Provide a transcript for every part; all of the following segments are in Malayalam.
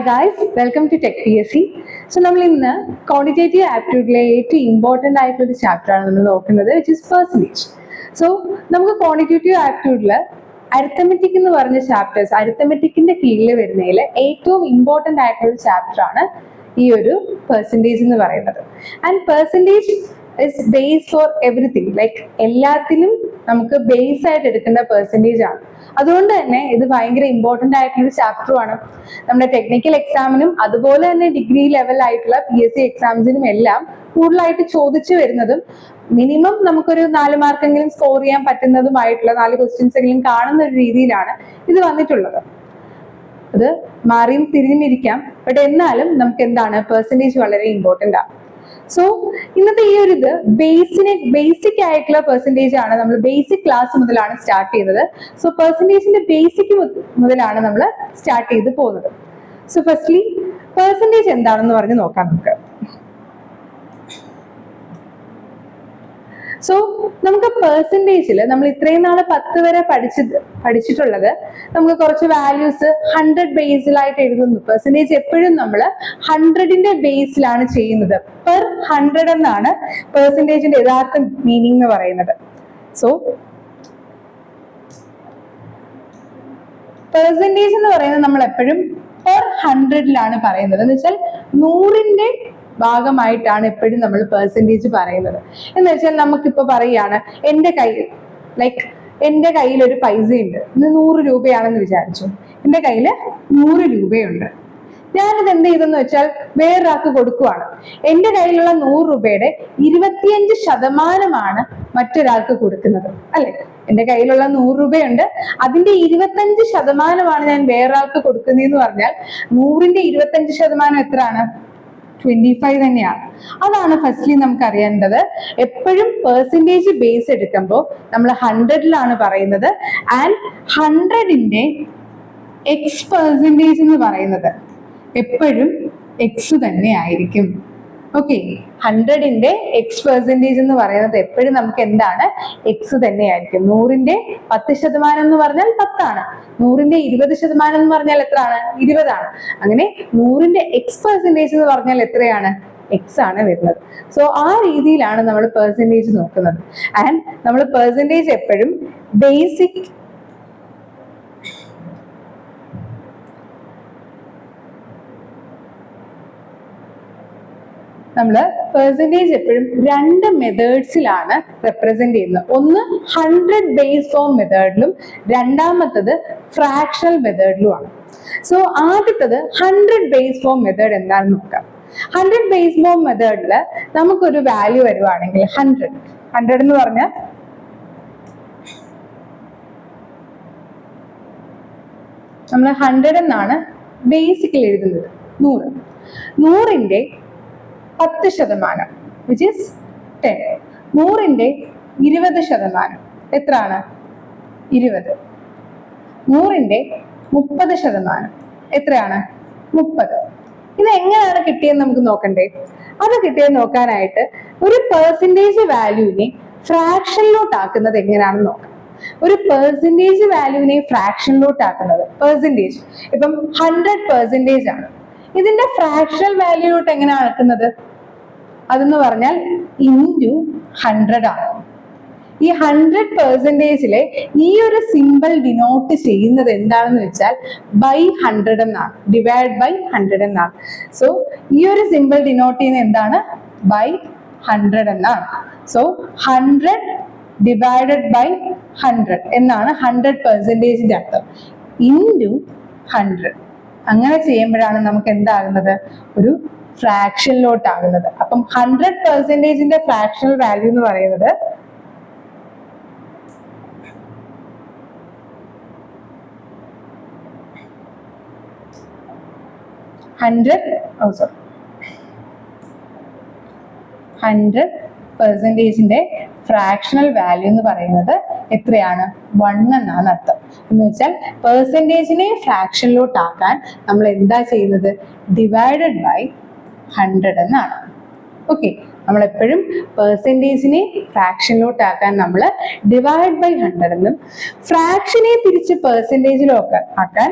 Hi guys welcome to tech P S C so നമ്മൾ ഇന്ന് ക്വാണ്ടിറ്റേറ്റീവ് ആപ്റ്റ്യൂഡിലെ ഏറ്റവും ഇമ്പോർട്ടന്റ് ആയിട്ടുള്ള ഒരു ചാപ്റ്ററാണ് നമ്മൾ നോക്കുന്നത് വിച്ച് ഇസ് പെർസെന്റേജ് സോ നമുക്ക് ക്വാണ്ടിറ്റേറ്റീവ് ആപ്റ്റ്യൂഡിൽ അരിത്തമെറ്റിക് എന്ന് പറഞ്ഞ ചാപ്റ്റേഴ്സ് അരിത്തമെറ്റിക്കിന്റെ കീഴിൽ വരുന്നതിൽ ഏറ്റവും ഇമ്പോർട്ടന്റ് ആയിട്ടുള്ള ഒരു ചാപ്റ്ററാണ് ഈ ഒരു പെർസെന്റേജ് എന്ന് പറയുന്നത്. And percentage is base for everything like എല്ലാത്തിലും നമുക്ക് ബേസ് ആയിട്ട് എടുക്കേണ്ട പെർസെന്റേജ് ആണ്. അതുകൊണ്ട് തന്നെ ഇത് ഭയങ്കര ഇമ്പോർട്ടന്റ് ആയിട്ടുള്ള ചാപ്റ്ററുമാണ് നമ്മുടെ ടെക്നിക്കൽ എക്സാമിനും അതുപോലെ തന്നെ ഡിഗ്രി ലെവൽ ആയിട്ടുള്ള പി എസ് സി എക്സാംസിനും എല്ലാം കൂടുതലായിട്ട് ചോദിച്ചു വരുന്നതും മിനിമം നമുക്കൊരു നാല് മാർക്കെങ്കിലും സ്കോർ ചെയ്യാൻ പറ്റുന്നതുമായിട്ടുള്ള നാല് ക്വസ്റ്റ്യൻസ് എങ്കിലും കാണുന്ന ഒരു രീതിയിലാണ് ഇത് വന്നിട്ടുള്ളത്. അത് മാറിയും തിരിഞ്ഞിരിക്കാം ബട്ട് എന്നാലും നമുക്ക് എന്താണ്? പെർസെന്റേജ് വളരെ ഇമ്പോർട്ടന്റ് ആണ് സോ ഇന്നത്തെ ഈ ഒരു ഇത് ബേസിനെ ബേസിക് ആയിട്ടുള്ള പെർസെന്റേജ് ആണ് നമ്മൾ ബേസിക് ക്ലാസ് മുതലാണ് സ്റ്റാർട്ട് ചെയ്തത്. സോ പെർസെന്റേജിന്റെ ബേസിക് മുതലാണ് നമ്മൾ സ്റ്റാർട്ട് ചെയ്ത് പോകുന്നത്. സോ ഫസ്റ്റ്ലി പെർസെന്റേജ് എന്താണെന്ന് പറഞ്ഞ് നോക്കാം നമുക്ക്. സോ നമുക്ക് പെർസെന്റേജിൽ നമ്മൾ ഇത്രയും നാൾ പത്ത് വരെ പഠിച്ച് പഠിച്ചിട്ടുള്ളത് നമുക്ക് കുറച്ച് വാല്യൂസ് ഹൺഡ്രഡ് ബേസിലായിട്ട് എഴുതുന്നു. പെർസെന്റേജ് എപ്പോഴും നമ്മൾ ഹൺഡ്രഡിന്റെ ബേസിലാണ് ചെയ്യുന്നത്. പെർ ഹൺഡ്രഡ് എന്നാണ് പെർസെന്റേജിന്റെ യഥാർത്ഥ മീനിങ് എന്ന് പറയുന്നത്. സോ പെർസെന്റേജ് എന്ന് പറയുന്നത് നമ്മൾ എപ്പോഴും പെർ ഹൺഡ്രഡിലാണ് പറയുന്നത്. എന്ന് വെച്ചാൽ നൂറിന്റെ ഭാഗമായിട്ടാണ് എപ്പോഴും നമ്മൾ പെർസെന്റേജ് പറയുന്നത്. എന്ന് വെച്ചാൽ നമുക്കിപ്പോൾ പറയുകയാണ് എന്റെ കയ്യിൽ ലൈക്ക് എന്റെ കയ്യിൽ ഒരു പൈസ ഉണ്ട് ഇന്ന് നൂറ് രൂപയാണെന്ന് വിചാരിച്ചു. എന്റെ കയ്യിൽ നൂറ് രൂപയുണ്ട്. ഞാനിത് എന്ത് ചെയ്തെന്ന് വെച്ചാൽ വേറൊരാൾക്ക് കൊടുക്കുവാണ്. എന്റെ കയ്യിലുള്ള നൂറ് രൂപയുടെ ഇരുപത്തിയഞ്ച് ശതമാനമാണ് മറ്റൊരാൾക്ക് കൊടുക്കുന്നത്. അല്ലെ? എന്റെ കയ്യിലുള്ള നൂറ് രൂപയുണ്ട്. അതിന്റെ ഇരുപത്തഞ്ച് ശതമാനമാണ് ഞാൻ വേറൊരാൾക്ക് കൊടുക്കുന്നതെന്ന് പറഞ്ഞാൽ നൂറിന്റെ ഇരുപത്തഞ്ച് ശതമാനം എത്രയാണ്? ട്വന്റി ഫൈവ് തന്നെയാണ്. അതാണ് ഫസ്റ്റ്ലി നമുക്ക് അറിയേണ്ടത്. എപ്പോഴും പെർസെന്റേജ് ബേസ് എടുക്കുമ്പോൾ നമ്മൾ ഹൺഡ്രഡിലാണ് പറയുന്നത്. ആൻഡ് ഹൺഡ്രഡിന്റെ എക്സ് പെർസെന്റേജ് എന്ന് പറയുന്നത് എപ്പോഴും എക്സ് തന്നെ ആയിരിക്കും. ഓക്കെ ഹൺഡ്രഡിന്റെ എക്സ് പെർസെന്റേജ് എന്ന് പറയുന്നത് എപ്പോഴും നമുക്ക് എന്താണ്? എക്സ് തന്നെയായിരിക്കും. നൂറിന്റെ പത്ത് ശതമാനം എന്ന് പറഞ്ഞാൽ പത്താണ്. നൂറിന്റെ ഇരുപത് ശതമാനം എന്ന് പറഞ്ഞാൽ എത്രയാണ്? ഇരുപതാണ്. അങ്ങനെ നൂറിന്റെ എക്സ് പെർസെന്റേജ് എന്ന് പറഞ്ഞാൽ എത്രയാണ്? എക്സ് ആണ് വരുന്നത്. സോ ആ രീതിയിലാണ് നമ്മൾ പെർസെന്റേജ് നോക്കുന്നത്. ആൻഡ് നമ്മൾ പെർസെന്റേജ് എപ്പോഴും ബേസിക് നമ്മൾ പെർസെന്റേജ് എപ്പോഴും രണ്ട് മെത്തേഡ്സിലാണ് റെപ്രസെന്റ് ചെയ്യുന്നത്. ഒന്ന് ഹൺഡ്രഡ് ബേസ് ഫോം മെത്തേഡിലും രണ്ടാമത്തത് ഫ്രാക്ഷണൽ മെത്തേഡിലുമാണ് സോ ആദ്യത്തത് ഹൺഡ്രഡ് ബേസ് ഫോം മെത്തേഡ് എന്താണെന്ന് നോക്കാം. ഹൺഡ്രഡ് ബേസ് ഫോം മെത്തേഡിൽ നമുക്കൊരു വാല്യൂ വരുവാണെങ്കിൽ ഹൺഡ്രഡ് ഹൺഡ്രഡ് എന്ന് പറഞ്ഞാൽ നമ്മൾ ഹൺഡ്രഡ് എന്നാണ് ബേസിക്കലി എഴുതുന്നത്. നൂറ്. നൂറിന്റെ പത്ത് ശതമാനം വിച്ച് ഇസ് ടെൻ നൂറിന്റെ ഇരുപത് ശതമാനം എത്രയാണ്? ഇരുപത്. നൂറിന്റെ മുപ്പത് ശതമാനം എത്രയാണ്? മുപ്പത്. ഇത് എങ്ങനെയാണ് കിട്ടിയെന്ന് നമുക്ക് നോക്കണ്ടേ? അത് കിട്ടിയത് നോക്കാനായിട്ട് ഒരു പെർസെന്റേജ് വാല്യൂവിനെ ഫ്രാക്ഷനിലോട്ട് ആക്കുന്നത് എങ്ങനെയാണെന്ന് നോക്കാം. ഒരു പെർസെന്റേജ് വാല്യൂവിനെ ഫ്രാക്ഷനിലോട്ട് ആക്കുന്നത് പെർസെന്റേജ് ഇപ്പം ഹൺഡ്രഡ് പെർസെന്റേജ് ആണ്. ഇതിന്റെ ഫ്രാക്ഷണൽ വാല്യൂലോട്ട് എങ്ങനെയാണ് ആക്കുന്നത് അതെന്ന് പറഞ്ഞാൽ ഇന്റു ഹൺഡ്രഡ് ആണ്. ഈ ഹൺഡ്രഡ് പെർസെന്റേജിലെ ഈ ഒരു സിമ്പിൾ ഡിനോട്ട് ചെയ്യുന്നത് എന്താണെന്ന് വെച്ചാൽ ബൈ ഹൺഡ്രഡ് എന്നാണ്. ഡിവൈഡ് ബൈ ഹൺഡ്രഡ് എന്നാണ്. സോ ഈ ഒരു സിമ്പിൾ ഡിനോട്ട് ചെയ്യുന്നത് എന്താണ്? ബൈ ഹൺഡ്രഡ് എന്നാണ്. So hundred divided by hundred എന്നാണ് ഹൺഡ്രഡ് പെർസെന്റേജിന്റെ അർത്ഥം. ഇന്റു ഹൺഡ്രഡ് അങ്ങനെ ചെയ്യുമ്പോഴാണ് നമുക്ക് എന്താകുന്നത്? ഒരു ഫ്രാക്ഷനിലോട്ട് ആകുന്നത് അപ്പം ഹൺഡ്രഡ് പെർസെന്റേജിന്റെ ഫ്രാക്ഷണൽ വാല്യൂ എന്ന് പറയുന്നത് ഹൺഡ്രഡ് സോറി ഹൺഡ്രഡ് പെർസെന്റേജിന്റെ ഫ്രാക്ഷണൽ വാല്യൂ എന്ന് പറയുന്നത് എത്രയാണ്? വൺ എന്നാണ് അർത്ഥം. എന്ന് വെച്ചാൽ പെർസെന്റേജിനെ ഫ്രാക്ഷനിലോട്ടാക്കാൻ നമ്മൾ എന്താ ചെയ്യുന്നത്? ഡിവൈഡഡ് ബൈ ഹൺഡ്രഡ് എന്നാണ്. ഓക്കെ നമ്മളെപ്പോഴും പെർസെന്റേജിനെ ഫ്രാക്ഷനിലോട്ട് ആക്കാൻ നമ്മൾ ഡിവൈഡ് ബൈ ഹൺഡ്രഡ് എന്നും ഫ്രാക്ഷനെ തിരിച്ച് പെർസെന്റേജിലൊക്കെ ആക്കാൻ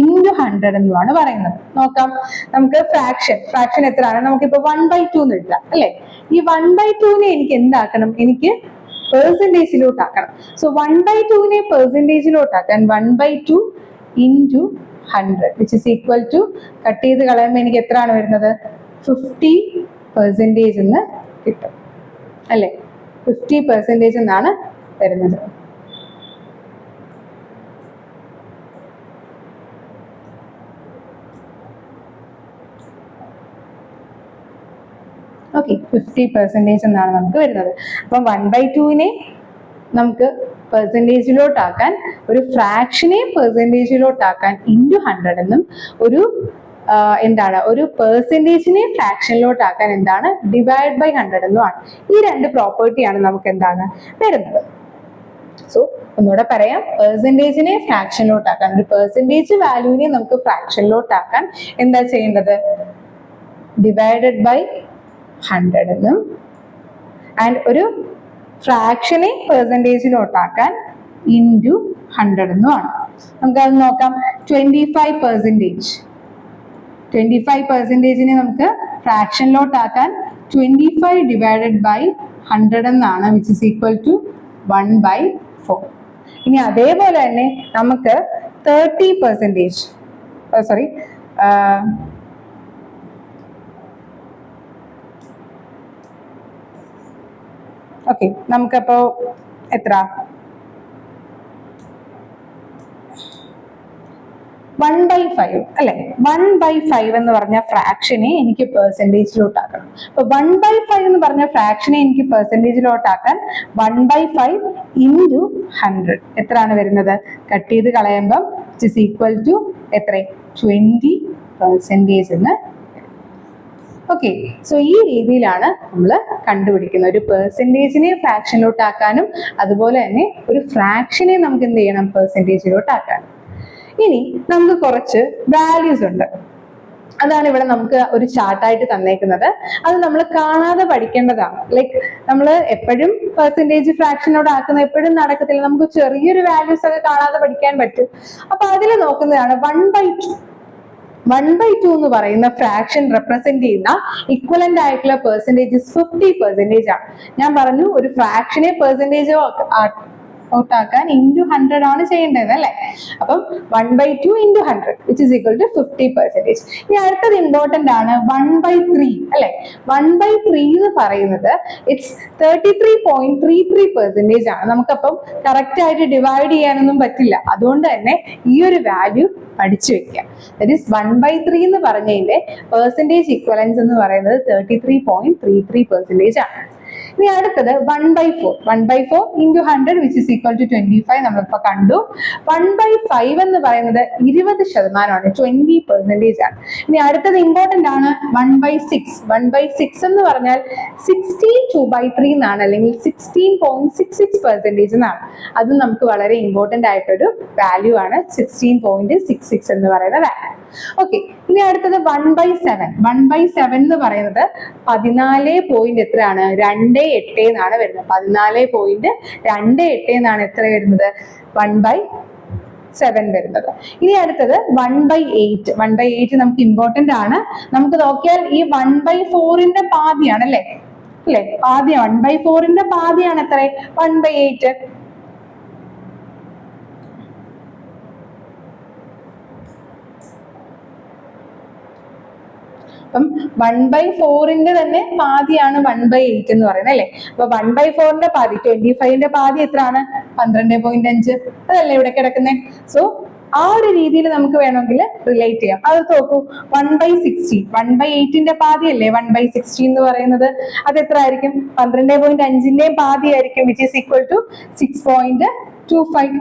ഇന്റു ഹൺഡ്രഡ് എന്നുമാണ് പറയുന്നത്. നോക്കാം. നമുക്ക് ഫ്രാക്ഷൻ ഫ്രാക്ഷൻ എത്രയാണ്? നമുക്കിപ്പോൾ വൺ ബൈ ടു എന്ന് എഴുതാം അല്ലേ? ഈ വൺ ബൈ ടുവിനെ എനിക്ക് എന്താക്കണം? എനിക്ക് പേഴ്സന്റേജിലോട്ടാക്കണം സോ വൺ ബൈ ടുവിനെ പേഴ്സന്റേജിലോട്ടാക്കാൻ one by two into hundred which is equal to cut ചെയ്ത് കളയുമ്പോൾ എനിക്ക് എത്രയാണ് വരുന്നത്? ഫിഫ്റ്റി പെർസെന്റേജ് എന്ന് കിട്ടും. അല്ലേ? ഫിഫ്റ്റി പെർസെന്റേജ് എന്നാണ് വരുന്നത്. ഓക്കെ ഫിഫ്റ്റി പെർസെന്റേജ് എന്നാണ് നമുക്ക് വരുന്നത്. അപ്പം വൺ ബൈ ടുവിനെ നമുക്ക് പെർസെന്റേജിലോട്ടാക്കാൻ ഒരു ഫ്രാക്ഷനെ പെർസെന്റേജിലോട്ടാക്കാൻ ഇന്റു ഹൺഡ്രഡ് എന്നും ഒരു എന്താണ്? ഒരു പെർസെന്റേജിനെ ഫ്രാക്ഷനിലോട്ടാക്കാൻ എന്താണ്? ഡിവൈഡ് ബൈ ഹൺഡ്രഡ് എന്നുമാണ് ഈ രണ്ട് പ്രോപ്പർട്ടിയാണ് നമുക്ക് എന്താണ്? വരുന്നത്. സോ ഒന്നുകൂടെ പറയാം. പെർസെന്റേജിനെ ഫ്രാക്ഷനിലോട്ടാക്കാൻ ഒരു പെർസെന്റേജ് വാല്യൂവിനെ നമുക്ക് ഫ്രാക്ഷനിലോട്ടാക്കാൻ എന്താ ചെയ്യേണ്ടത്? ഡിവൈഡഡ് ബൈ ഹൺഡ്രഡ് എന്നും. ആൻഡ് ഒരു ഫ്രാക്ഷനെ പെർസെന്റേജിലോട്ടാക്കാൻ ഇന്റു ഹൺഡ്രഡ് എന്നുമാണ് നമുക്കത് നോക്കാം. Twenty five percentage twenty five പെർസെന്റേജിനെ നമുക്ക് ഫ്രാക്ഷനിലോട്ടാക്കാൻ twenty five divided by hundred എന്നാണ് which is equal to one by four ഇനി അതേപോലെ തന്നെ നമുക്ക് തേർട്ടി പെർസെന്റേജ് സോറി ഓക്കെ നമുക്കപ്പോ എത്ര? വൺ ബൈ ഫൈവ് അല്ലെ? വൺ ബൈ ഫൈവ് എന്ന് പറഞ്ഞ ഫ്രാക്ഷനെ എനിക്ക് പെർസെന്റേജിലോട്ടാക്കണം അപ്പൊ വൺ ബൈ ഫൈവ് എന്ന് പറഞ്ഞ ഫ്രാക്ഷനെ എനിക്ക് പെർസെന്റേജിലോട്ടാക്കാൻ one by five into hundred എത്രയാണ് വരുന്നത്? കട്ട് ചെയ്ത് കളയുമ്പം ഇറ്റ്സ് ഈക്വൽ ടു എത്ര? ട്വന്റി പെർസെന്റേജ് എന്ന് ഓക്കെ സോ ഈ രീതിയിലാണ് നമ്മൾ കണ്ടുപിടിക്കുന്നത്. ഒരു പെർസെന്റേജിനെ ഫ്രാക്ഷനിലോട്ടാക്കാനും അതുപോലെ തന്നെ ഒരു ഫ്രാക്ഷനെ നമുക്ക് എന്ത് ചെയ്യണം? പെർസെന്റേജിലോട്ടാക്കാനും ഇനി നമുക്ക് കുറച്ച് വാല്യൂസ് ഉണ്ട്. അതാണ് ഇവിടെ നമുക്ക് ഒരു ചാർട്ടായിട്ട് തന്നേക്കുന്നത്. അത് നമ്മൾ കാണാതെ പഠിക്കേണ്ടതാണ്. ലൈക്ക് നമ്മൾ എപ്പോഴും പെർസെന്റേജ് ഫ്രാക്ഷനോട് ആക്കുന്ന എപ്പോഴും നടക്കത്തില്ല. നമുക്ക് ചെറിയൊരു വാല്യൂസ് ഒക്കെ കാണാതെ പഠിക്കാൻ പറ്റും. അപ്പൊ അതിൽ നോക്കുന്നതാണ് one by two one by two എന്ന് പറയുന്ന ഫ്രാക്ഷൻ റെപ്രസെന്റ് ചെയ്യുന്ന ഇക്വലന്റ് ആയിട്ടുള്ള പെർസെന്റേജ് ഫിഫ്റ്റി പെർസെന്റേജ് ആണ്. ഞാൻ പറഞ്ഞു ഒരു ഫ്രാക്ഷനെ പെർസെന്റേജോ ഔട്ടാക്കാൻ ഇന്റു ഹൺഡ്രഡ് ആണ് ചെയ്യേണ്ടത് അല്ലേ? അപ്പം one by two into hundred which is equal to fifty percentage ഇനി അടുത്തത് ഇമ്പോർട്ടന്റ് ആണ് വൺ ബൈ ത്രീ അല്ലെ? വൺ ബൈ ത്രീ എന്ന് പറയുന്നത് it's thirty three point three three percentage ആണ്. നമുക്കപ്പം കറക്റ്റ് ആയിട്ട് ഡിവൈഡ് ചെയ്യാനൊന്നും പറ്റില്ല. അതുകൊണ്ട് തന്നെ ഈ ഒരു വാല്യൂ പഠിച്ചു വെക്കുക that is one by three എന്ന് പറഞ്ഞതിന്റെ പെർസെന്റേജ് ഇക്വലൻസ് എന്ന് പറയുന്നത് thirty three point three three percentage ആണ്. ഇനി അടുത്തത് one by four one by four into hundred which is equal to twenty five നമ്മളിപ്പോ കണ്ടു. വൺ ബൈ ഫൈവ് എന്ന് പറയുന്നത് ഇരുപത് ശതമാനമാണ് ട്വന്റി പെർസെന്റേജ് ആണ്. ഇനി അടുത്തത് ഇമ്പോർട്ടന്റ് ആണ് one by six one by six എന്ന് പറഞ്ഞാൽ സിക്സ്റ്റീൻ ടു ബൈ ത്രീ എന്നാണ് അല്ലെങ്കിൽ sixteen point six six percentage എന്നാണ്. അത് നമുക്ക് വളരെ ഇമ്പോർട്ടന്റ് ആയിട്ടൊരു വാല്യൂ ആണ് സിക്സ്റ്റീൻ പോയിന്റ് സിക്സ് സിക്സ് എന്ന് പറയുന്ന വാല്യൂ ഓക്കെ ഇനി അടുത്തത് one by seven one by seven എന്ന് പറയുന്നത് പതിനാല് പോയിന്റ് എത്രയാണ്? രണ്ട് എട്ട് എന്നാണ് വരുന്നത്. പതിനാല് പോയിന്റ് രണ്ട് എട്ട് എന്നാണ് എത്ര വരുന്നത്? വൺ ബൈ സെവൻ വരുന്നത്. ഇനി അടുത്തത് one by eight one by eight നമുക്ക് ഇമ്പോർട്ടന്റ് ആണ്. നമുക്ക് നോക്കിയാൽ ഈ വൺ ബൈ ഫോറിന്റെ പാതിയാണ് അല്ലേ? അല്ലെ? പാതി വൺ ബൈ ഫോറിന്റെ പാതിയാണ് എത്ര വൺ ബൈ എയ്റ്റ് അപ്പം വൺ ബൈ ഫോറിന്റെ തന്നെ പാതിയാണ് വൺ ബൈ എയ്റ്റ് എന്ന് പറയുന്നത് അല്ലെ? അപ്പൊ വൺ ബൈ ഫോറിന്റെ പാതി ട്വന്റി ഫൈവിന്റെ പാതി എത്രയാണ്? പന്ത്രണ്ട് പോയിന്റ് അഞ്ച്. അതല്ലേ ഇവിടെ കിടക്കുന്നത് സോ ആ ഒരു രീതിയിൽ നമുക്ക് വേണമെങ്കിൽ റിലേറ്റ് ചെയ്യാം. അത് നോക്കൂ one by sixteen one by എയ്റ്റിന്റെ പാതി അല്ലേ? വൺ ബൈ സിക്സ്റ്റീൻ എന്ന് പറയുന്നത്. അത് എത്ര ആയിരിക്കും പന്ത്രണ്ട് പോയിന്റ് അഞ്ചിന്റെയും പാതി ആയിരിക്കും which is equal to six point two five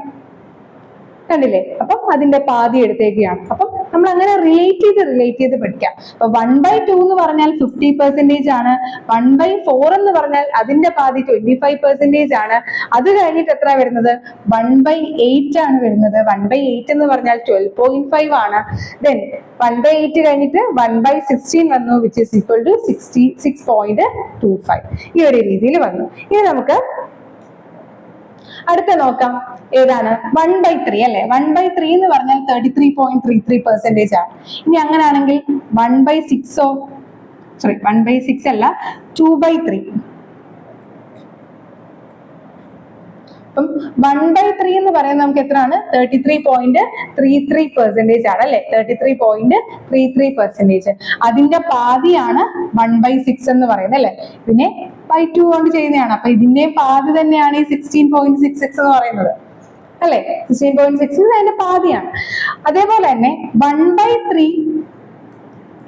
കണ്ടില്ലേ? അപ്പം അതിന്റെ പാതി എടുത്തേക്കുകയാണ്. അപ്പം നമ്മൾ അങ്ങനെ റിലേറ്റ് ചെയ്ത് റിലേറ്റ് ചെയ്ത് പഠിക്കാം. അപ്പൊ വൺ ബൈ ടു എന്ന് പറഞ്ഞാൽ ഫിഫ്റ്റി പെർസെന്റേജ് ആണ്. വൺ ബൈ ഫോർ എന്ന് പറഞ്ഞാൽ അതിന്റെ പാതി ട്വന്റി ഫൈവ് പെർസെന്റേജ് ആണ്. അത് കഴിഞ്ഞിട്ട് എത്ര വരുന്നത്? വൺ ബൈ എയ്റ്റ് ആണ് വരുന്നത്. വൺ ബൈ എയ്റ്റ് എന്ന് പറഞ്ഞാൽ ട്വൽവ് പോയിന്റ് ഫൈവ് ആണ്. ദെൻ വൺ ബൈ എയ്റ്റ് കഴിഞ്ഞിട്ട് വൺ ബൈ സിക്സ്റ്റീൻ വന്നു which is equal to sixty six point two five ഈ ഒരു രീതിയിൽ വന്നു. ഇനി നമുക്ക് അടുത്ത നോക്കാം. ഏതാണ്? വൺ ബൈ ത്രീ അല്ലെ? വൺ ബൈ ത്രീ എന്ന് പറഞ്ഞാൽ thirty three point three three percentage ആണ്. ഇനി അങ്ങനെയാണെങ്കിൽ വൺ ബൈ സിക്സോ സോറി വൺ ബൈ സിക്സ് അല്ല ടു ബൈ ത്രീ അപ്പം വൺ ബൈ ത്രീ എന്ന് പറയുന്നത് നമുക്ക് എത്രയാണ്? Thirty three point three three percentage ആണ് അല്ലെ? Thirty three point three three percentage അതിന്റെ പാതിയാണ് വൺ ബൈ സിക്സ് എന്ന് പറയുന്നത് അല്ലെ? പിന്നെ ബൈ ടു കൊണ്ട് ചെയ്യുന്നതാണ്. അപ്പൊ ഇതിന്റെയും പാതി തന്നെയാണ് ഈ സിക്സ്റ്റീൻ പോയിന്റ് സിക്സ് സിക്സ് എന്ന് പറയുന്നത്. അല്ലെ? സിക്സ്റ്റീൻ പോയിന്റ് സിക്സ് അതിന്റെ പാതിയാണ്. അതേപോലെ തന്നെ one by three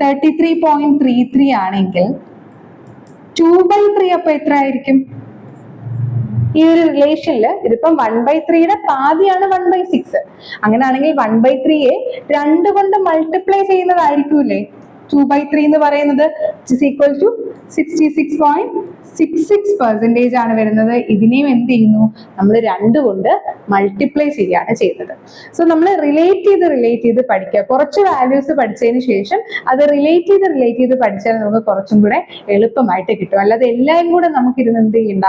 thirty three point three three ആണെങ്കിൽ ടു ബൈ ത്രീ അപ്പൊ എത്ര ആയിരിക്കും ഈ ഒരു റിലേഷനിൽ ഇതിപ്പം വൺ ബൈ ത്രീയുടെ പാതിയാണ് വൺ ബൈ സിക്സ് അങ്ങനെയാണെങ്കിൽ വൺ ബൈ ത്രീയെ രണ്ട് കൊണ്ട് മൾട്ടിപ്ലൈ ചെയ്യുന്നതായിരിക്കൂലേ ടു ബൈ ത്രീ എന്ന് പറയുന്നത് equal to sixty six point six six percentage ആണ് വരുന്നത്. ഇതിനെയും എന്ത് ചെയ്യുന്നു? നമ്മൾ രണ്ട് കൊണ്ട് മൾട്ടിപ്ലൈ ചെയ്യാണ് ചെയ്യുന്നത്. സോ നമ്മൾ റിലേറ്റ് ചെയ്ത് റിലേറ്റ് ചെയ്ത് പഠിക്കുക. കുറച്ച് വാല്യൂസ് പഠിച്ചതിന് ശേഷം അത് റിലേറ്റ് ചെയ്ത് റിലേറ്റ് ചെയ്ത് പഠിച്ചാൽ നമുക്ക് കുറച്ചും കൂടെ എളുപ്പമായിട്ട് കിട്ടും. അല്ലാതെ എല്ലാം കൂടെ നമുക്ക് ഇരുന്ന് എന്ത് ചെയ്യണ്ട?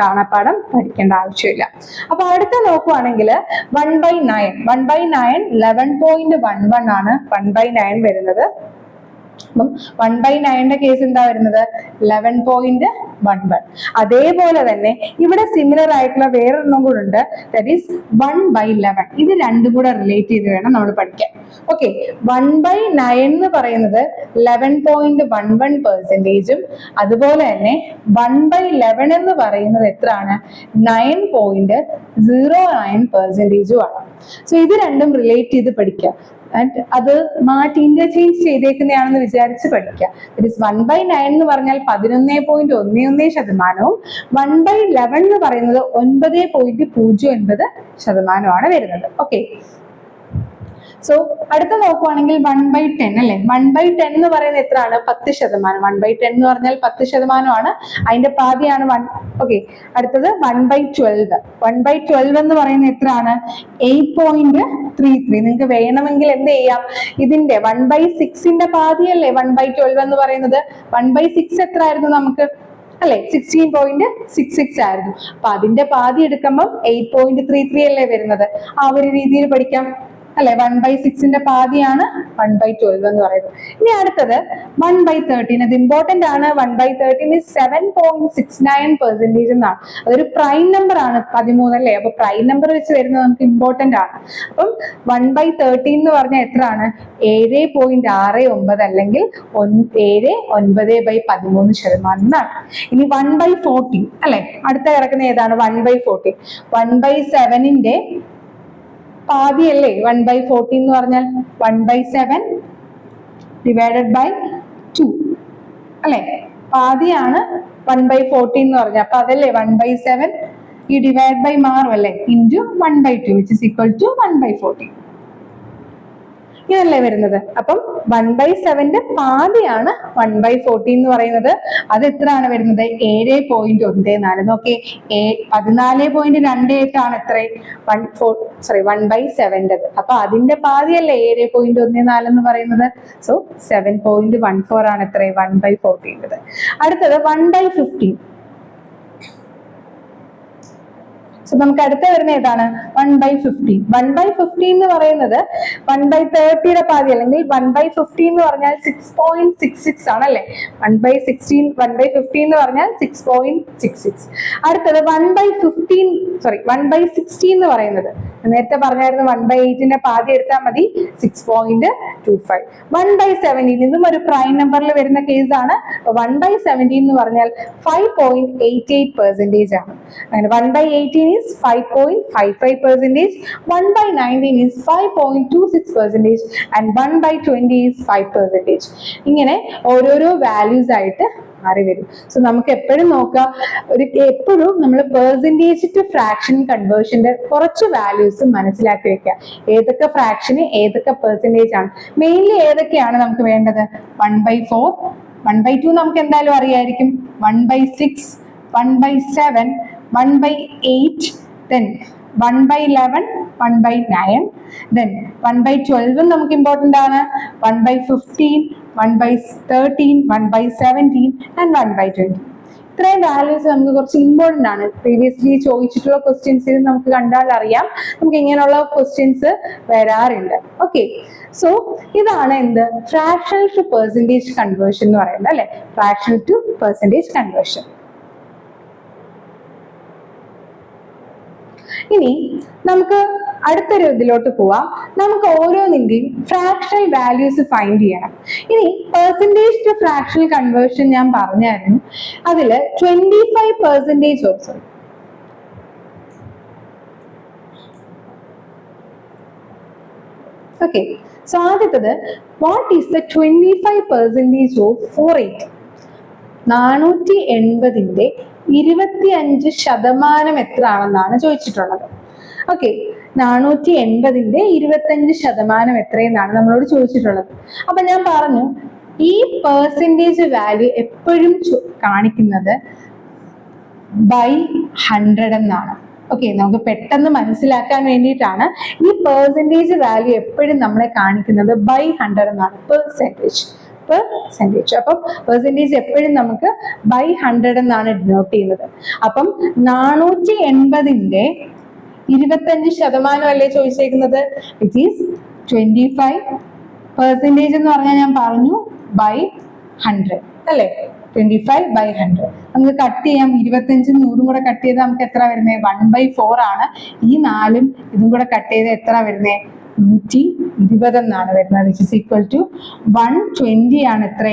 കാണാപ്പാടം പഠിക്കേണ്ട ആവശ്യമില്ല. അപ്പൊ അടുത്ത നോക്കുവാണെങ്കിൽ one by nine one by nine eleven point one one ആണ് വൺ ബൈ നയൻ വരുന്നത്. അപ്പം വൺ ബൈ നയന്റെ കേസ് എന്താ വരുന്നത്? ലെവൻ പോയിന്റ് വൺ വൺ അതേപോലെ തന്നെ ഇവിടെ സിമിലർ ആയിട്ടുള്ള വേറൊരെണ്ണം കൂടെ ഉണ്ട്. That is one by eleven ഇത് രണ്ടും കൂടെ റിലേറ്റ് ചെയ്ത് വേണം നമ്മൾ പഠിക്കാൻ. ഓക്കെ വൺ ബൈ നയൻ എന്ന് പറയുന്നത് ലെവൻ പോയിന്റ് വൺ വൺ പെർസെന്റേജും അതുപോലെ തന്നെ വൺ ബൈ ലെവൻ എന്ന് പറയുന്നത് എത്രയാണ്? നയൻ പോയിന്റ് സീറോ നയൻ പെർസെന്റേജും ആണ്. സോ ഇത് രണ്ടും റിലേറ്റ് ചെയ്ത് പഠിക്കുക. അത് മാറ്റി ഇന്റർചേഞ്ച് ചെയ്തേക്കുന്നതാണെന്ന് വിചാരിച്ച് പഠിക്കുക. It is one by nine എന്ന് പറഞ്ഞാൽ പതിനൊന്ന് പോയിന്റ് ഒന്ന് ഒന്ന് ശതമാനവും വൺ ബൈ ലെവൻ എന്ന് പറയുന്നത് ഒൻപത് പോയിന്റ് പൂജ്യം ഒൻപത് ശതമാനമാണ് വരുന്നത്. ഓക്കെ സോ അടുത്ത നോക്കുവാണെങ്കിൽ വൺ ബൈ ടെൻ അല്ലെ? വൺ ബൈ ടെൻ എന്ന് പറയുന്നത് എത്രയാണ്? പത്ത് ശതമാനം. വൺ ബൈ ടെൻ എന്ന് പറഞ്ഞാൽ പത്ത് ശതമാനമാണ്. അതിന്റെ പാതിയാണ് വൺ ഓക്കെ അടുത്തത് one by twelve one by twelve എന്ന് പറയുന്നത് എത്രയാണ്? എയ്റ്റ് പോയിന്റ് ത്രീ ത്രീ നിങ്ങൾക്ക് വേണമെങ്കിൽ എന്ത് ചെയ്യാം? ഇതിന്റെ വൺ ബൈ സിക്സിന്റെ പാതിയല്ലേ? വൺ ബൈ ട്വൽവ് എന്ന് പറയുന്നത്. വൺ ബൈ സിക്സ് എത്ര ആയിരുന്നു നമുക്ക്? അല്ലെ? സിക്സ്റ്റീൻ പോയിന്റ് സിക്സ് സിക്സ് ആയിരുന്നു. അപ്പൊ അതിന്റെ പാതി എടുക്കുമ്പോൾ എയ്റ്റ് പോയിന്റ് ത്രീ ത്രീ അല്ലേ വരുന്നത്? ആ ഒരു രീതിയിൽ പഠിക്കാം. അല്ലെ? വൺ ബൈ സിക്സിന്റെ പാതിയാണ് വൺ ബൈ ട്വൽവ് എന്ന് പറയുന്നത്. ഇനി അടുത്തത് വൺ ബൈ തേർട്ടീൻ അത് ഇമ്പോർട്ടന്റ് ആണ്. One by thirteen seven point six nine percentage എന്നാണ്. അതൊരു പ്രൈം നമ്പർ ആണ് പതിമൂന്ന് അല്ലേ? അപ്പൊ പ്രൈം നമ്പർ വെച്ച് വരുന്നത് നമുക്ക് ഇമ്പോർട്ടന്റ് ആണ്. അപ്പം വൺ ബൈ തേർട്ടീൻ എന്ന് പറഞ്ഞാൽ എത്രയാണ്? ഏഴ് പോയിന്റ് ആറ് ഒമ്പത് അല്ലെങ്കിൽ ഏഴ് ഒൻപത് ബൈ പതിമൂന്ന് ശതമാനം എന്നാണ്. ഇനി വൺ ബൈ ഫോർട്ടീൻ അല്ലെ? അടുത്ത കിടക്കുന്ന ഏതാണ്? One by fourteen one by സെവനിന്റെ പാതിയല്ലേ വൺ ബൈ ഫോർട്ടീൻ എന്ന് പറഞ്ഞാൽ one by seven divided by two അല്ലെ? പാതിയാണ് വൺ ബൈ ഫോർട്ടീൻ എന്ന് പറഞ്ഞാൽ അപ്പൊ അതല്ലേ? വൺ ബൈ സെവൻ ഈ ഡിവൈഡ് ബൈ മാറും അല്ലേ? Into one by two which is equal to one by fourteen ഇതല്ലേ വരുന്നത്? അപ്പം വൺ ബൈ സെവന്റെ പാതിയാണ് വൺ ബൈ ഫോർട്ടീൻ എന്ന് പറയുന്നത്. അത് എത്രയാണ് വരുന്നത്? ഏഴ് പോയിന്റ് ഒന്ന് നാല്. നോക്കേ പതിനാല് പോയിന്റ് രണ്ട് എട്ടാണ് എത്ര? One four sorry one by സെവന്റെത് അപ്പൊ അതിന്റെ പാതിയല്ലേ ഏഴ് പോയിന്റ് ഒന്ന് നാല് എന്ന് പറയുന്നത്? So seven point one four ആണ് എത്ര? വൺ ബൈ ഫോർട്ടീന്റെത് അടുത്തത് വൺ ബൈ ഫിഫ്റ്റീൻ സോ നമുക്ക് അടുത്ത വരുന്ന ഏതാണ് one by fifteen one by fifteen എന്ന് പറയുന്നത് വൺ ബൈ തേർട്ടിയുടെ പാതി അല്ലെങ്കിൽ വൺ ബൈ ഫിഫ്റ്റീൻ എന്ന് പറഞ്ഞാൽ സിക്സ് പോയിന്റ് സിക്സ് സിക്സ് ആണല്ലേ one by sixteen one by fifteen എന്ന് പറഞ്ഞാൽ സിക്സ് പോയിന്റ് സിക്സ് സിക്സ് അടുത്തത് one by fifteen sorry one by sixteen എന്ന് പറയുന്നത് നേരത്തെ പറഞ്ഞായിരുന്നു വൺ ബൈ എയ്റ്റിന്റെ പാതി എടുത്താൽ മതി six point two five one by seventeen ഇതും ഒരു പ്രൈം നമ്പറിൽ വരുന്ന കേസാണ് വൺ ബൈ സെവന്റീൻ എന്ന് പറഞ്ഞാൽ five point eight eight percentage ആണ് അങ്ങനെ one by eighteen one by nineteen is five point two six percentage and one by twenty is five percentage ഇങ്ങനെ ഓരോരോ വാല്യൂസ് ആയിട്ട് മാറി വരും. സോ നമുക്ക് എപ്പോഴും നോക്കുക ഒരു എപ്പോഴും നമ്മൾ പെർസെന്റേജ് ടു ഫ്രാക്ഷൻ കൺവേർഷന്റെ കുറച്ച് വാല്യൂസ് മനസ്സിലാക്കി വെക്കുക. ഏതൊക്കെ ഫ്രാക്ഷന് ഏതൊക്കെ പെർസെന്റേജ് ആണ്. മെയിൻലി ഏതൊക്കെയാണ് നമുക്ക് വേണ്ടത്? One by four one by two നമുക്ക് എന്തായാലും അറിയായിരിക്കും. One by six one by seven one by eight then one by eleven one by nine then one by ട്വൽവും നമുക്ക് ഇമ്പോർട്ടന്റ് ആണ്. One by fifteen one by thirteen one by seventeen and one by twenty ഇത്രയും വാല്യൂസ് നമുക്ക് കുറച്ച് ഇമ്പോർട്ടന്റ് ആണ്. പ്രീവിയസ്ലി ചോദിച്ചിട്ടുള്ള ക്വസ്റ്റ്യൻസിൽ നമുക്ക് കണ്ടാൽ അറിയാം. നമുക്ക് ഇങ്ങനെയുള്ള ക്വസ്റ്റ്യൻസ് വരാറുണ്ട്. ഓക്കെ സോ ഇതാണ് എന്ത്? ഫ്രാക്ഷണൽ ടു പെർസെന്റേജ് കൺവേർഷൻ എന്ന് പറയുന്നത് അല്ലെ? ഫ്രാക്ഷണൽ ടു പെർസെന്റേജ് കൺവേർഷൻ ഇനി നമുക്ക് അടുത്തൊരു ഇതിലോട്ട് പോവാം. നമുക്ക് ഓരോന്നിന്റെയും ഫ്രാക്ഷണൽ വാല്യൂസ് ഫൈൻഡ് ചെയ്യണം. ഇനി പെർസെന്റേജ് ടു ഫ്രാക്ഷണൽ കൺവേർഷൻ ഞാൻ പറഞ്ഞായിരുന്നു. അതിൽ twenty five percentage of okay so ആദ്യത്തത് what is the twenty five percentage of four eight നാനൂറ്റി എൺപതിന്റെ ഇരുപത്തി അഞ്ച് ശതമാനം എത്ര ആണെന്നാണ് ചോദിച്ചിട്ടുള്ളത്. ഓക്കെ നാനൂറ്റി എൺപതിന്റെ ഇരുപത്തഞ്ച് ശതമാനം എത്രയെന്നാണ് നമ്മളോട് ചോദിച്ചിട്ടുള്ളത്. അപ്പൊ ഞാൻ പറഞ്ഞു ഈ പെർസെന്റേജ് വാല്യൂ എപ്പോഴും കാണിക്കുന്നത് ബൈ ഹൺഡ്രഡ് എന്നാണ്. ഓക്കെ നമുക്ക് പെട്ടെന്ന് മനസ്സിലാക്കാൻ വേണ്ടിയിട്ടാണ് ഈ പെർസെന്റേജ് വാല്യൂ എപ്പോഴും നമ്മളെ കാണിക്കുന്നത് ബൈ ഹൺഡ്രഡ് എന്നാണ്. പെർസെന്റേജ് പെർസെന്റേജ് അപ്പം പെർസെന്റേജ് എപ്പോഴും നമുക്ക് ബൈ ഹൺഡ്രഡ് എന്നാണ് ഡിനോട്ട് ചെയ്യുന്നത്. അപ്പം നാനൂറ്റി എൺപതിന്റെ ഇരുപത്തഞ്ച് ശതമാനം അല്ലേ ചോദിച്ചേക്കുന്നത്? It is twenty five percentage എന്ന് പറഞ്ഞാൽ ഞാൻ പറഞ്ഞു ബൈ ഹൺഡ്രഡ് അല്ലേ? ട്വന്റി ഫൈവ് ബൈ ഹൺഡ്രഡ് നമുക്ക് കട്ട് ചെയ്യാം. ഇരുപത്തഞ്ചും നൂറും കൂടെ കട്ട് ചെയ്താൽ നമുക്ക് എത്ര വരുന്നത് വൺ ബൈ ഫോർ ആണ്. ഈ നാലും ഇതും കൂടെ കട്ട് ചെയ്ത് എത്ര വരുന്നത് നൂറ്റി ഇരുപത് എന്നാണ് വരുന്നത് which is equal to one twenty ആണ് എത്ര?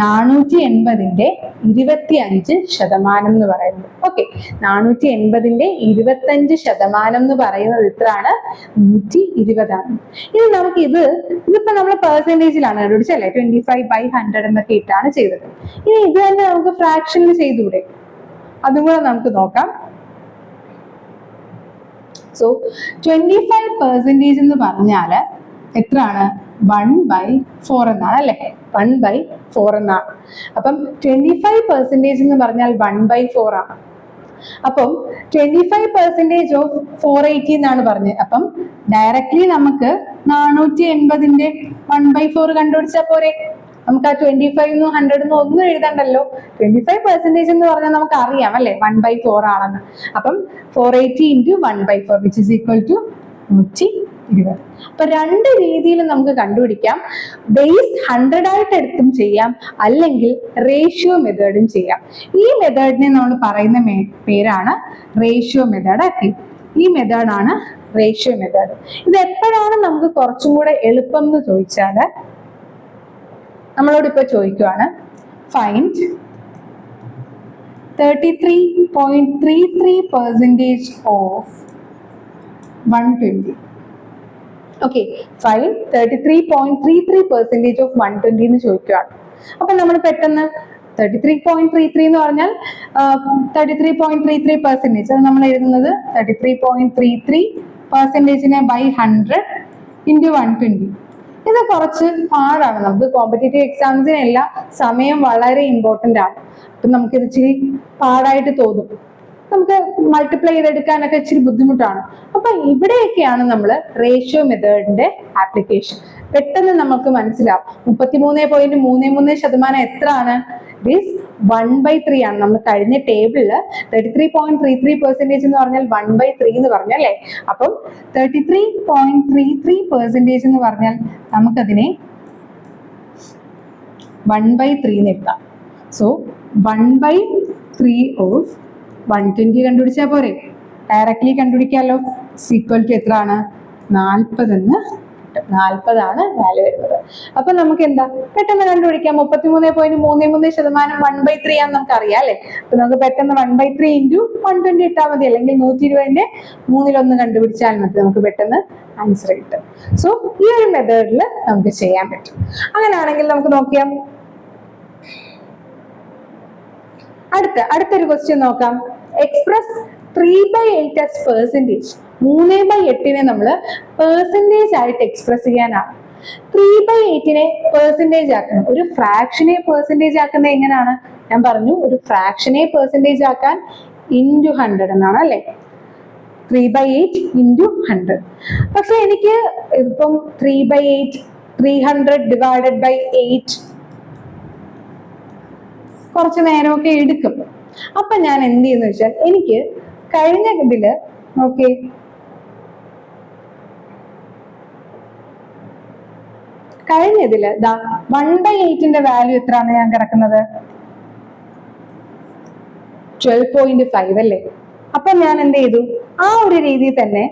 നാനൂറ്റി എൺപതിന്റെ ഇരുപത്തി അഞ്ച് ശതമാനം എന്ന് പറയുന്നത്. ഓക്കെ നാനൂറ്റി എൺപതിന്റെ ഇരുപത്തഞ്ച് ശതമാനം എന്ന് പറയുന്നത് ഇത്രയാണ് നൂറ്റി ഇരുപതാണ് ഇനി നമുക്ക് ഇത് ഇതിപ്പോ നമ്മൾ പെർസെന്റേജിലാണ് കണ്ടുപിടിച്ചല്ലേ ട്വന്റി ഫൈവ് ബൈ ഹൺഡ്രഡ് എന്നൊക്കെ ഇട്ടാണ് ചെയ്തത്. ഇനി ഇത് തന്നെ നമുക്ക് ഫ്രാക്ഷനിൽ ചെയ്തുകൂടെ? അതും കൂടെ നമുക്ക് നോക്കാം. സോ ട്വന്റി ഫൈവ് പെർസെന്റേജ് എന്ന് പറഞ്ഞാൽ എത്രയാണ്? വൺ ബൈ ഫോർ എന്നാണ് അല്ലേ? വൺ ബൈ ഫോർ എന്നാണ്. അപ്പം ട്വന്റി ഫൈവ് പെർസെന്റേജ് എന്ന് പറഞ്ഞാൽ വൺ ബൈ ഫോർ ആണ്. അപ്പം twenty five percentage of four eighty എന്നാണ് പറഞ്ഞത്. അപ്പം ഡയറക്ട്ലി നമുക്ക് നാനൂറ്റി എൺപതിന്റെ വൺ ബൈ ഫോർ കണ്ടുപിടിച്ചാൽ പോരെ? നമുക്ക് ആ ട്വന്റി ഫൈവ് ഹൺഡ്രഡ് ഒന്നും എഴുതണ്ടല്ലോ. ട്വന്റി ഫൈവ് പെർസെന്റേജ് എന്ന് പറഞ്ഞാൽ നമുക്ക് അറിയാം അല്ലെ? വൺ ബൈ ഫോർ ആണെന്ന്. അപ്പം four eighty into one by four which is equal to നൂറ്റി ഇരുപത്. അപ്പൊ രണ്ട് രീതിയിലും നമുക്ക് കണ്ടുപിടിക്കാം. ബേസ് ഹൺഡ്രഡ് ആയിട്ട് എടുത്തും ചെയ്യാം. അല്ലെങ്കിൽ റേഷ്യോ മെത്തേഡും ചെയ്യാം. ഈ മെത്തേഡിനെ നമ്മൾ പറയുന്ന പേരാണ് റേഷ്യോ മെത്തേഡ് ആക്കി ഈ മെത്തേഡാണ് റേഷ്യോ മെത്തേഡ് ഇത് എപ്പോഴാണ് നമുക്ക് കുറച്ചും കൂടെ എളുപ്പം എന്ന് ചോദിച്ചാൽ നമ്മളോട് ഇപ്പൊ ചോദിക്കുവാണ്. Find thirty three point three three percentage of one twenty okay fine thirty three point three three percentage of one twenty എന്ന് ചോദിക്കുകയാണ് അപ്പൊ നമ്മൾ പെട്ടെന്ന് thirty three point three three എന്ന് പറഞ്ഞാൽ thirty three point three three percentage അത് നമ്മൾ എഴുതുന്നത് thirty three point three three പെർസെന്റേജിനെ by hundred into one twenty ഇത് കുറച്ച് പാടാണ്. നമുക്ക് കോമ്പറ്റേറ്റീവ് എക്സാംസിനെല്ലാം സമയം വളരെ ഇമ്പോർട്ടന്റ് ആണ്. അപ്പൊ നമുക്ക് ഇച്ചിരി പാടായിട്ട് തോന്നും. നമുക്ക് മൾട്ടിപ്ലൈ ചെയ്തെടുക്കാനൊക്കെ ഇച്ചിരി ബുദ്ധിമുട്ടാണ്. അപ്പൊ ഇവിടെയൊക്കെയാണ് നമ്മൾ റേഷ്യോ മെത്തേഡിന്റെ ആപ്ലിക്കേഷൻ പെട്ടെന്ന് നമുക്ക് മനസ്സിലാവും. മുപ്പത്തിമൂന്ന് പോയിന്റ് മൂന്ന് മൂന്ന് ശതമാനം എത്രയാണ്? It it one by three ആണ്. നമ്മൾ കഴിഞ്ഞ ടേബിളിൽ thirty three point three three percentage എന്ന് പറഞ്ഞാൽ വൺ ബൈ ത്രീ എന്ന് പറഞ്ഞല്ലേ അപ്പം thirty three point three three percentage എന്ന് പറഞ്ഞാൽ നമുക്കതിനെ വൺ ബൈ ത്രീ എഴുതാം. So one by three of one twenty കണ്ടുപിടിച്ചാൽ പോരെ? ഡയറക്ട്ലി കണ്ടുപിടിക്കാമല്ലോ സീക്വൽ ടു എത്രയാണ് നാൽപ്പതെന്ന് നാൽപ്പതാണ് വാല്യൂ വരുന്നത്. അപ്പൊ നമുക്ക് എന്താ പെട്ടെന്ന് കണ്ടുപിടിക്കാം. മുപ്പത്തിമൂന്ന് പോയിന്റ് മൂന്ന് മൂന്ന് ശതമാനം വൺ ബൈ ത്രീ ആണെന്ന് നമുക്ക് അറിയാം അല്ലെ? അപ്പൊ നമുക്ക് പെട്ടെന്ന് one by three into one twenty ഇട്ടാൽ മതി. അല്ലെങ്കിൽ നൂറ്റി ഇരുപതിന്റെ മൂന്നിലൊന്ന് കണ്ടുപിടിച്ചാൽ മതി. നമുക്ക് പെട്ടെന്ന് ആൻസർ കിട്ടും. സോ ഈ ഒരു മെത്തേഡിൽ നമുക്ക് ചെയ്യാൻ പറ്റും. അങ്ങനെയാണെങ്കിൽ നമുക്ക് നോക്കിയാം. അടുത്ത അടുത്തൊരു ക്വസ്റ്റ്യൻ നോക്കാം. Express three by eight as percentage മൂന്ന് ബൈ എട്ടിനെ നമ്മൾ പെർസെന്റേജ് ആയിട്ട് എക്സ്പ്രസ് ചെയ്യാനാണ്. ത്രീ ബൈ എയ്റ്റിനെ പെർസെന്റേജ് ആക്കണം. ഒരു ഫ്രാക്ഷനെ പെർസെന്റേജ് ആക്കുന്നത് എങ്ങനെയാണ്? ഞാൻ പറഞ്ഞു ഒരു ഫ്രാക്ഷനെ പെർസെന്റേജ് ആക്കാൻ ഇന്റു ഹൺഡ്രഡ് എന്നാണ് അല്ലേ? Three by eight into hundred പക്ഷെ എനിക്ക് ഇപ്പം three by eight three hundred divided by eight കുറച്ച് നേരമൊക്കെ എടുക്കും. അപ്പൊ ഞാൻ എന്ത് ചെയ്യുന്ന വെച്ചാൽ എനിക്ക് കഴിഞ്ഞ ഇതിൽ നോക്കേ കഴിഞ്ഞ ഇതിൽ വൺ ബൈ എയ്റ്റിന്റെ വാല്യൂ എത്രയാണ് ഞാൻ കിടക്കുന്നത്? ട്വൽവ് പോയിന്റ് ഫൈവ് അല്ലേ? അപ്പൊ ഞാൻ എന്ത് ചെയ്തു? ആ ഒരു രീതിയിൽ തന്നെ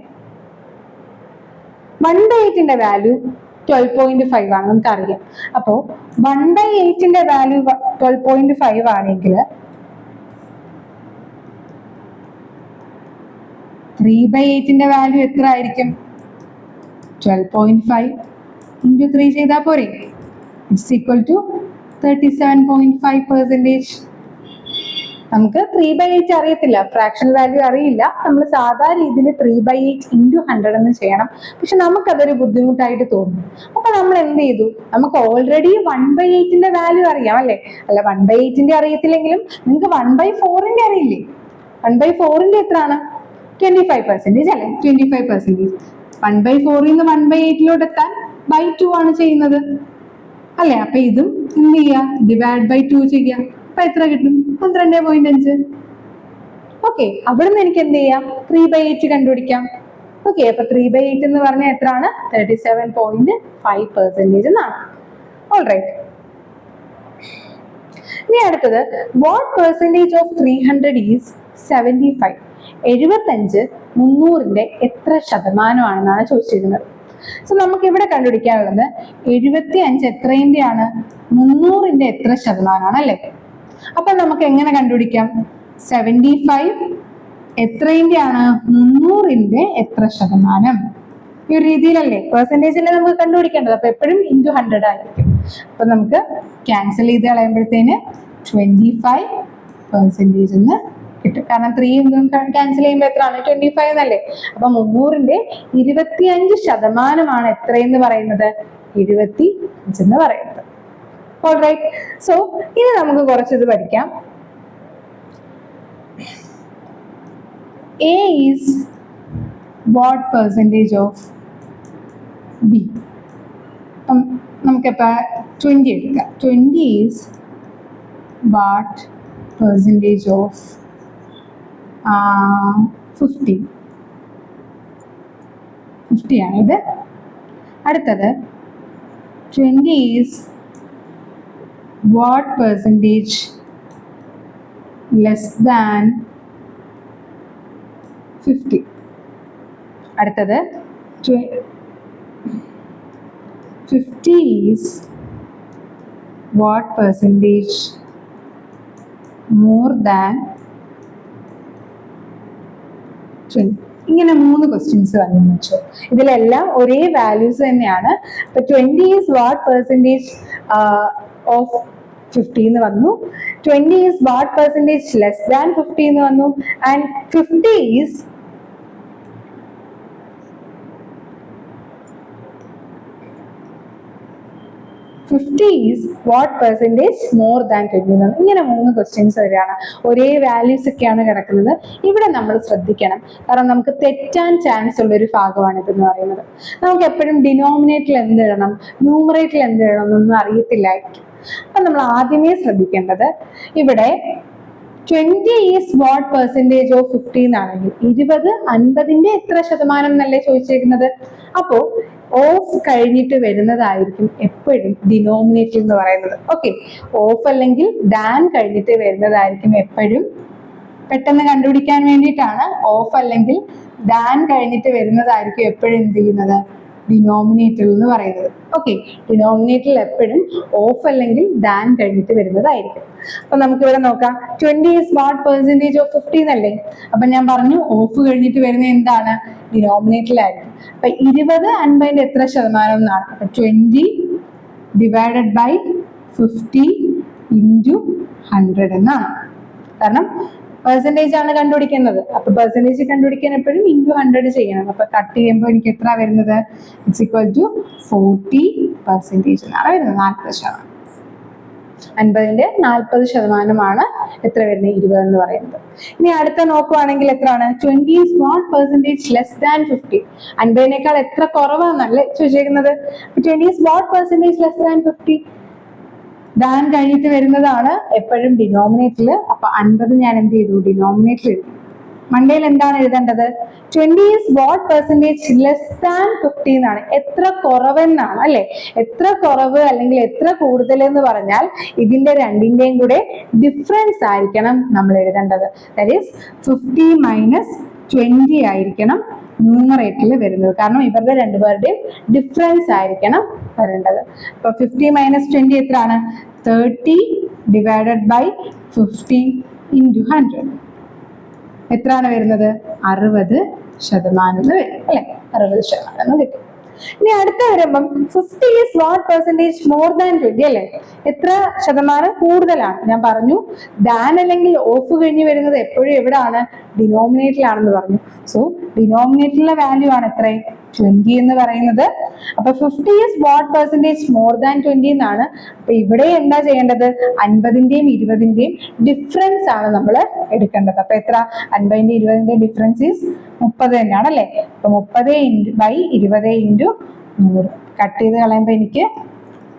വൺ ബൈ എയ്റ്റിന്റെ വാല്യൂ ട്വൽവ് പോയിന്റ് ഫൈവ് ആണ് നമുക്ക് അറിയാം അപ്പോ വൺ ബൈ എയ്റ്റിന്റെ വാല്യൂ ട്വൽവ് പോയിന്റ് ഫൈവ് ആണെങ്കിൽ ത്രീ ബൈ എയ്റ്റിന്റെ വാല്യൂ എത്ര ആയിരിക്കും twelve point five into three ചെയ്താൽ പോരെ? It's equal to thirty seven point five percentage നമുക്ക് ത്രീ ബൈ എയ്റ്റ് അറിയത്തില്ല. ഫ്രാക്ഷൻ വാല്യൂ അറിയില്ല. നമ്മൾ സാധാ രീതിയിൽ three by eight into hundred എന്ന് ചെയ്യണം. പക്ഷെ നമുക്കതൊരു ബുദ്ധിമുട്ടായിട്ട് തോന്നും. അപ്പൊ നമ്മൾ എന്ത് ചെയ്തു? നമുക്ക് ഓൾറെഡി വൺ ബൈ എയ്റ്റിന്റെ വാല്യൂ അറിയാം അല്ലെ? അല്ല വൺ ബൈ എയ്റ്റിന്റെ അറിയത്തില്ലെങ്കിലും നിങ്ങൾക്ക് വൺ ബൈ ഫോറിന്റെ അറിയില്ലേ? വൺ ബൈ ഫോറിന്റെ എത്രയാണ് ട്വന്റി ഫൈവ് പെർസെന്റേജ് അല്ലെ? Twenty five percentage one by ഫോറിൽ നിന്ന് വൺ ബൈ എയ്റ്റിലോട്ട് എത്താൻ ബൈ ടു ആണ് ചെയ്യുന്നത്. അല്ലെ? അപ്പൊ ഇതും എന്ത് ചെയ്യാ? ഡിവൈഡ് ബൈ ടു ചെയ്യുക അപ്പൊ എത്ര കിട്ടും? പന്ത്രണ്ട് പോയിന്റ് അഞ്ച്. ഓക്കെ അവിടെ നിന്ന് എനിക്ക് എന്ത് ചെയ്യാം? ത്രീ ബൈ എയ്റ്റ് കണ്ടുപിടിക്കാം. ഓക്കെ അപ്പൊ ത്രീ ബൈ എയ്റ്റ് എന്ന് പറഞ്ഞാൽ എത്രയാണ്? Thirty seven point five percentage എന്നാണ് ഓൾ ഇനി അടുത്തത് what percentage of three hundred is seventy five എഴുപത്തഞ്ച് മുന്നൂറിന്റെ എത്ര ശതമാനമാണെന്നാണ് ചോദിച്ചിരിക്കുന്നത്. സോ നമുക്ക് ഇവിടെ കണ്ടുപിടിക്കാനുള്ളത് എഴുപത്തി അഞ്ച് എത്രയിന്റെയാണ് മുന്നൂറിന്റെ എത്ര ശതമാനമാണ് അല്ലെ? അപ്പൊ നമുക്ക് എങ്ങനെ കണ്ടുപിടിക്കാം? സെവന്റി ഫൈവ് എത്രയിന്റെയാണ് മുന്നൂറിന്റെ എത്ര ശതമാനം? ഈ ഒരു രീതിയിലല്ലേ? പെർസെന്റേജിലെ നമുക്ക് കണ്ടുപിടിക്കേണ്ടത്? അപ്പൊ എപ്പോഴും ഇന്റു ഹൺഡ്രഡ് ആയിരിക്കും. അപ്പൊ നമുക്ക് ക്യാൻസൽ ചെയ്ത് കളയുമ്പോഴത്തേന് ട്വന്റി ഫൈവ് പെർസെന്റേജ് എന്ന് കിട്ടും. കാരണം ത്രീ ക്യാൻസൽ ചെയ്യുമ്പോൾ എത്രയാണ്? ട്വന്റി ഫൈവ് എന്നല്ലേ? അപ്പൊ മുന്നൂറിന്റെ ഇരുപത്തി അഞ്ച് ശതമാനമാണ് എത്രയെന്ന് പറയുന്നത്? ഇരുപത്തി അഞ്ചെന്ന് പറയുന്നത്. സോ ഇനി നമുക്ക് കുറച്ചിത് പഠിക്കാം. A is what percentage of B അപ്പം നമുക്കിപ്പോൾ ട്വന്റി എടുക്കാം. Twenty is what percentage of fifty. Fifty ആണിത് അടുത്തത് twenty is what percentage less than fifty അടുത്തത് fifty is what percentage more than twenty ഇങ്ങനെ മൂന്ന് ക്വസ്റ്റ്യൻസ് വന്നു വെച്ചു ഇതിലെല്ലാം ഒരേ വാല്യൂസ് തന്നെയാണ്. ഇപ്പൊ twenty is what percentage of fifty എന്ന് വന്നു. Twenty is what percentage less than fifty എന്ന് വന്നു. And fifty is fifty is what percentage more than twenty എന്ന് ഇങ്ങനെ മൂന്ന് ക്വസ്റ്റ്യൻസ് വരികയാണ് ഒരേ വാല്യൂസ് ഒക്കെയാണ് കിടക്കുന്നത്. ഇവിടെ നമ്മൾ ശ്രദ്ധിക്കണം. കാരണം നമുക്ക് തെറ്റാൻ ചാൻസ് ഉള്ളൊരു ഭാഗമാണ് ഇതെന്ന് പറയുന്നത്. നമുക്ക് എപ്പോഴും ഡിനോമിനേറ്ററിൽ എന്ത് ഇടണം ന്യൂമറേറ്ററിൽ എന്ത് ഇടണം എന്നൊന്നും അറിയത്തില്ലായിരിക്കും. അപ്പം നമ്മൾ ആദ്യമേ ശ്രദ്ധിക്കേണ്ടത് ഇവിടെ twenty is what percentage of fifty എന്നാണെങ്കിൽ ഇരുപത് അൻപതിന്റെ എത്ര ശതമാനം എന്നല്ലേ ചോദിച്ചിരിക്കുന്നത്? അപ്പോ ഓഫ് കഴിഞ്ഞിട്ട് വരുന്നതായിരിക്കും എപ്പോഴും ഡിനോമിനേറ്റീവ് എന്ന് പറയുന്നത്. ഓക്കെ ഓഫ് അല്ലെങ്കിൽ ഡാൻ കഴിഞ്ഞിട്ട് വരുന്നതായിരിക്കും എപ്പോഴും. പെട്ടെന്ന് കണ്ടുപിടിക്കാൻ വേണ്ടിയിട്ടാണ്. ഓഫ് അല്ലെങ്കിൽ ഡാൻ കഴിഞ്ഞിട്ട് വരുന്നതായിരിക്കും എപ്പോഴും എന്ത് ചെയ്യുന്നത്? ഡിനോമിനേറ്റർ എന്ന് പറയുന്നത്. ഓക്കെ ഡിനോമിനേറ്ററിൽ എപ്പോഴും ഓഫ് അല്ലെങ്കിൽ ദാൻ കഴിഞ്ഞിട്ട് വരുന്നതായിരിക്കും. അപ്പൊ നമുക്ക് ഇവിടെ നോക്കാം. Twenty is what percentage of fifty എന്നല്ലേ? അപ്പൊ ഞാൻ പറഞ്ഞു ഓഫ് കഴിഞ്ഞിട്ട് വരുന്ന എന്താണ്? ഡിനോമിനേറ്ററിലായിരിക്കും അപ്പൊ ഇരുപത് അൻപതിന്റെ എത്ര ശതമാനം എന്നാണ്? അപ്പൊ twenty divided by fifty into hundred എന്നാണ്. കാരണം പെർസെന്റേജ് ആണ് കണ്ടുപിടിക്കുന്നത്. അപ്പൊ പെർസെന്റേജ് കണ്ടുപിടിക്കാൻ എപ്പോഴും ഇന്റു ഹൺഡ്രഡ് ചെയ്യണം. അപ്പൊ കട്ട് ചെയ്യുമ്പോൾ എനിക്ക് എത്ര വരുന്നത്? It's equal to forty percentage എന്നാണ് വരുന്നത്. നാൽപ്പത് ശതമാനം. അൻപതിന്റെ നാൽപ്പത് ശതമാനമാണ് എത്ര വരുന്നത്? ഇരുപത് എന്ന് പറയുന്നത്. ഇനി അടുത്ത നോക്കുവാണെങ്കിൽ എത്രയാണ്? Twenty is not percentage less than fifty അൻപതിനേക്കാൾ എത്ര കുറവാണെന്നല്ലേ ചോദിച്ചേക്കുന്നത്? Twenty is not percentage less than fifty than കഴിഞ്ഞിട്ട് വരുന്നതാണ് എപ്പോഴും ഡിനോമിനേറ്ററിൽ അപ്പൊ അൻപത് ഞാൻ എന്ത് ചെയ്തു? ഡിനോമിനേറ്ററിൽ എഴുതി. മണ്ടേൽ എന്താണ് എഴുതേണ്ടത്? Twenty is what percentage less than fifty എന്നാണ്. എത്ര കുറവെന്നാണ് അല്ലെ? എത്ര കുറവ് അല്ലെങ്കിൽ എത്ര കൂടുതൽ എന്ന് പറഞ്ഞാൽ ഇതിന്റെ രണ്ടിന്റെയും കൂടെ ഡിഫറൻസ് ആയിരിക്കണം നമ്മൾ എഴുതേണ്ടത്. That is fifty minus twenty ആയിരിക്കണം ന്യൂമറേറ്ററിൽ വരുന്നത്. കാരണം ഇവരുടെ രണ്ടുപേരുടെയും ഡിഫറൻസ് ആയിരിക്കണം വരേണ്ടത്. അപ്പൊ ഫിഫ്റ്റി മൈനസ് ട്വന്റി എത്രയാണ്? Thirty divided by fifty into hundred എത്രയാണ് വരുന്നത്? അറുപത് ശതമാനം എന്ന് വരും അല്ലെ? അറുപത് ശതമാനം എന്ന് കിട്ടും. ഇനി അടുത്ത വരുമ്പം fifty is what percentage more than twenty അല്ലെ? എത്ര ശതമാനം കൂടുതലാണ്? ഞാൻ പറഞ്ഞു ദാൻ അല്ലെങ്കിൽ ഓഫ് കഴിഞ്ഞ് വരുന്നത് എപ്പോഴും എവിടെയാണ് ഡിനോമിനേറ്ററിലാണെന്ന് പറഞ്ഞു. സോ ഡിനോമിനേറ്ററിലെ വാല്യൂ ആണ് എത്ര? ട്വന്റി എന്ന് പറയുന്നത്. അപ്പൊ fifty is what percentage more than twenty എന്നാണ്. അപ്പൊ ഇവിടെ എന്താ ചെയ്യേണ്ടത്? അൻപതിന്റെയും ഇരുപതിന്റെയും ഡിഫറൻസ് ആണ് നമ്മൾ എടുക്കേണ്ടത്. അപ്പൊ എത്ര? അൻപതിന്റെ ഇരുപതിന്റെ ഡിഫറൻസ് ഈസ് മുപ്പത് തന്നെയാണ് അല്ലെ? അപ്പൊ മുപ്പത് ബൈ ഇരുപത് ഇന്റു നൂറ്. കട്ട് ചെയ്ത് കളയുമ്പോൾ എനിക്ക്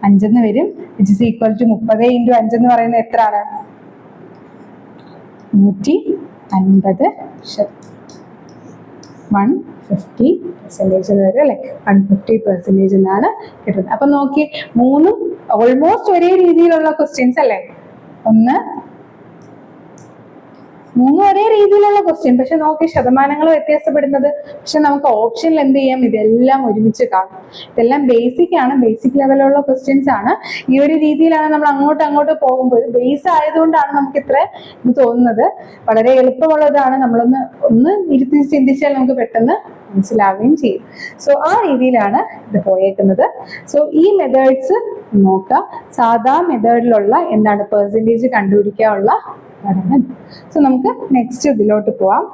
അഞ്ചെന്ന് വരും. വിച്ച് ഇസ് ഈക്വൽ ടു മുപ്പത് ഇന്റു അഞ്ചെന്ന് പറയുന്നത് എത്രയാണ്? നൂറ്റി അൻപത് വൺ ഫിഫ്റ്റി പെർസെന്റേജ് വരും അല്ലെ വൺ ഫിഫ്റ്റി പെർസെന്റേജ് എന്നാണ് കിട്ടുന്നത്. അപ്പൊ നോക്കി മൂന്നും ഓൾമോസ്റ്റ് ഒരേ രീതിയിലുള്ള ക്വസ്റ്റ്യൻസ് അല്ലേ? ഒന്ന് മൂന്നും ഒരേ രീതിയിലുള്ള ക്വസ്റ്റ്യൻ പക്ഷെ നോക്കി ശതമാനങ്ങൾ വ്യത്യാസപ്പെടുന്നത്. പക്ഷെ നമുക്ക് ഓപ്ഷനിൽ എന്ത് ചെയ്യാം? ഇതെല്ലാം ഒരുമിച്ച് കാണാം. ഇതെല്ലാം ബേസിക് ആണ്. ബേസിക് ലെവലുള്ള ക്വസ്റ്റ്യൻസ് ആണ്. ഈ ഒരു രീതിയിലാണ് നമ്മൾ അങ്ങോട്ട് അങ്ങോട്ട് പോകുമ്പോൾ ബേസ് ആയതുകൊണ്ടാണ് നമുക്ക് ഇത്ര ഇത് തോന്നുന്നത്. വളരെ എളുപ്പമുള്ളതാണ്. നമ്മളൊന്ന് ഒന്ന് ഇരുത്തി ചിന്തിച്ചാൽ നമുക്ക് പെട്ടെന്ന് മനസ്സിലാവുകയും ചെയ്യും. സോ ആ രീതിയിലാണ് ഇത് പോയേക്കുന്നത്. സോ ഈ മെത്തേഡ്സ് നോക്കുക. സാധാ മെത്തേഡിലുള്ള എന്താണ് പെർസെന്റേജ് കണ്ടുപിടിക്കാനുള്ള സോ നമുക്ക് നെക്സ്റ്റ് ഇതിലോട്ട് പോവാം.